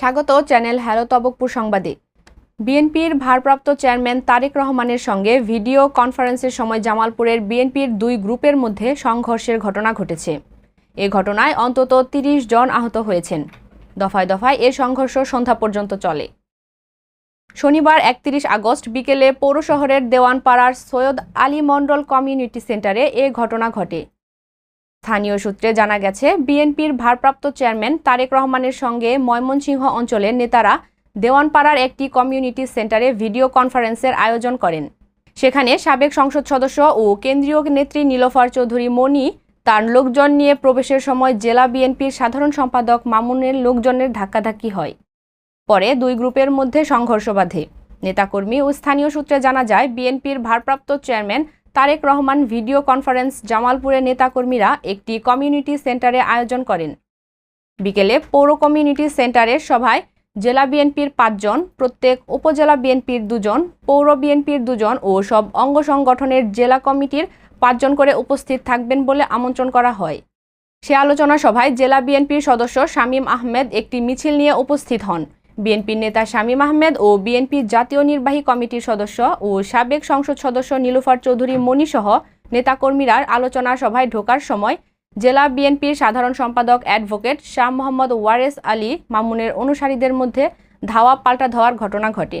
স্বাগত channel hello Tabakpur সংবাদে। বিএনপির ভারপ্রাপ্ত চেয়ারম্যান তারেক রহমানের সঙ্গে ভিডিও কনফারেন্সের সময় জামালপুরের বিএনপির দুই গ্রুপের মধ্যে সংঘর্ষের ঘটনা ঘটেছে। এ ঘটনায় অন্তত তিরিশ জন আহত হয়েছেন। দফায় দফায় এ সংঘর্ষ সন্ধ্যা পর্যন্ত চলে। শনিবার একত্রিশ আগস্ট বিকেলে পৌর শহরের দেওয়ানপাড়ার সৈয়দ আলী মণ্ডল কমিউনিটি সেন্টারে এ ঘটনা ঘটে। স্থানীয় সূত্রে জানা গেছে, বিএনপির ভারপ্রাপ্ত চেয়ারম্যান তারেক রহমানের সঙ্গে ময়মনসিংহ অঞ্চলের নেতারা দেওয়ানপাড়ার একটি কমিউনিটি সেন্টারে ভিডিও কনফারেন্সের আয়োজন করেন। সেখানে সাবেক সংসদ সদস্য ও কেন্দ্রীয় নেত্রী নীলফার চৌধুরী মনি তার লোকজন নিয়ে প্রবেশের সময় জেলা বিএনপির সাধারণ সম্পাদক মামুনের লোকজনের ধাক্কাধাক্কি হয়। পরে দুই গ্রুপের মধ্যে সংঘর্ষ বাধে। নেতাকর্মী ও স্থানীয় সূত্রে জানা যায়, বিএনপির ভারপ্রাপ্ত chairman Tarique Rahman video conference জামালপুরের নেতাকর্মীরা একটি কমিউনিটি সেন্টারে আয়োজন করেন। বিকেলে পৌর কমিউনিটি সেন্টারের সভায় জেলা বিএনপির পাঁচজন, প্রত্যেক উপজেলা বিএনপির দুজন, পৌর বিএনপির দুজন ও সব অঙ্গ সংগঠনের জেলা কমিটির পাঁচজন করে উপস্থিত থাকবেন বলে আমন্ত্রণ করা হয়। সে আলোচনা সভায় জেলা বিএনপির সদস্য শামীম আহমেদ একটি মিছিল নিয়ে উপস্থিত হন। বিএনপির নেতা শামীম আহমেদ ও বিএনপির জাতীয় নির্বাহী কমিটির সদস্য ও সাবেক সংসদ সদস্য নীলুফার চৌধুরী মণিসহ নেতাকর্মীরা আলোচনা সভায় ঢোকার সময় জেলা বিএনপির সাধারণ সম্পাদক অ্যাডভোকেট শাহ মোহাম্মদ ওয়ারেস আলী মামুনের অনুসারীদের মধ্যে ধাওয়া পাল্টা ধাওয়ার ঘটনা ঘটে।